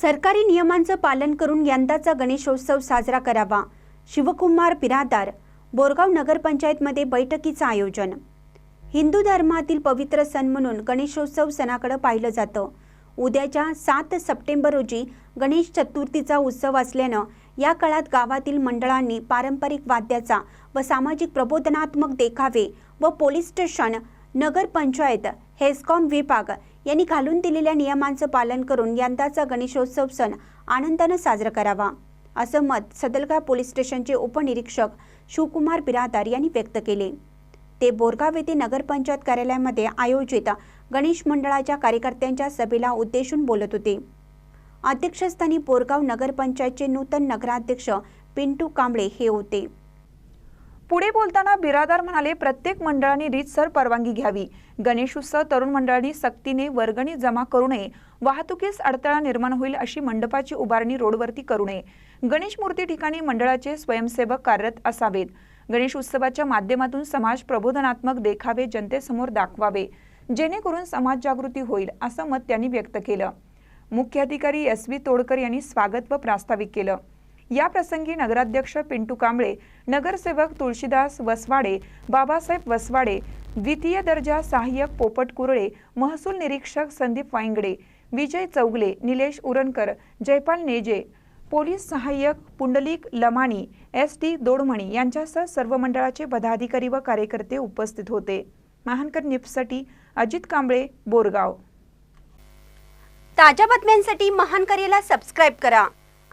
सरकारी नियमांचं पालन करून यंदाचा गणेशोत्सव साजरा करावा. शिवकुमार बिरादार बोरगाव नगरपंचायतमध्ये बैठकीचं आयोजन. हिंदू धर्मातील पवित्र सण म्हणून गणेशोत्सव सणाकडे पाहिलं जातं. उद्याच्या सात सप्टेंबर रोजी गणेश चतुर्थीचा उत्सव असल्यानं या काळात गावातील मंडळांनी पारंपरिक वाद्याचा व सामाजिक प्रबोधनात्मक देखावे व पोलीस स्टेशन नगरपंचायत हेस्कॉम विभाग यांनी घालून दिलेल्या नियमांचं पालन करून यंदाचा गणेशोत्सव सण आनंदानं साजरा करावा असं मत सदलगा पोलीस स्टेशनचे उपनिरीक्षक शिवकुमार बिरादार यांनी व्यक्त केले. ते बोरगाव येथे नगरपंचायत कार्यालयामध्ये आयोजित गणेश मंडळाच्या कार्यकर्त्यांच्या सभेला उद्देशून बोलत होते. अध्यक्षस्थानी बोरगाव नगरपंचायतचे नूतन नगराध्यक्ष पिंटू कांबळे हे होते. पुढे बोलताना बिरादार म्हणाले प्रत्येक मंडळाने रीतसर परवानगी घ्यावी. गणेशोत्सव तरुण मंडळांनी सक्तीने वर्गणी जमा करू नये. वाहतुकीस अडथळा निर्माण होईल अशी मंडपाची उभारणी रोडवरती करू नये. गणेश मूर्ती ठिकाणी मंडळाचे स्वयंसेवक कार्यरत असावेत. गणेश उत्सवाच्या माध्यमातून समाज प्रबोधनात्मक देखावे जनतेसमोर दाखवावे. जेणेकरून समाज जागृती होईल असं मत त्यांनी व्यक्त केलं. मुख्याधिकारी एस व्ही तोडकर यांनी स्वागत व प्रास्ताविक केलं. या प्रसंगी नगराध्यक्ष पिंटू कांबळे नगरसेवक तुळशीदास वसवाडे बाबासाहेब वसवाडे द्वितीय दर्जा सहाय्यक पोपट कुरळे महसूल निरीक्षक संदीप वांगडे विजय चौगले निलेश उरणकर जयपाल नेजे पोलीस सहाय्यक पुंडलिक लमाणी एस टी दोडमणी यांच्यासह सर्व मंडळाचे पदाधिकारी व कार्यकर्ते उपस्थित होते. महानकर निप्ससाठी अजित कांबळे बोरगाव. ताज्या बातम्यांसाठी महान करेला सबस्क्राईब करा.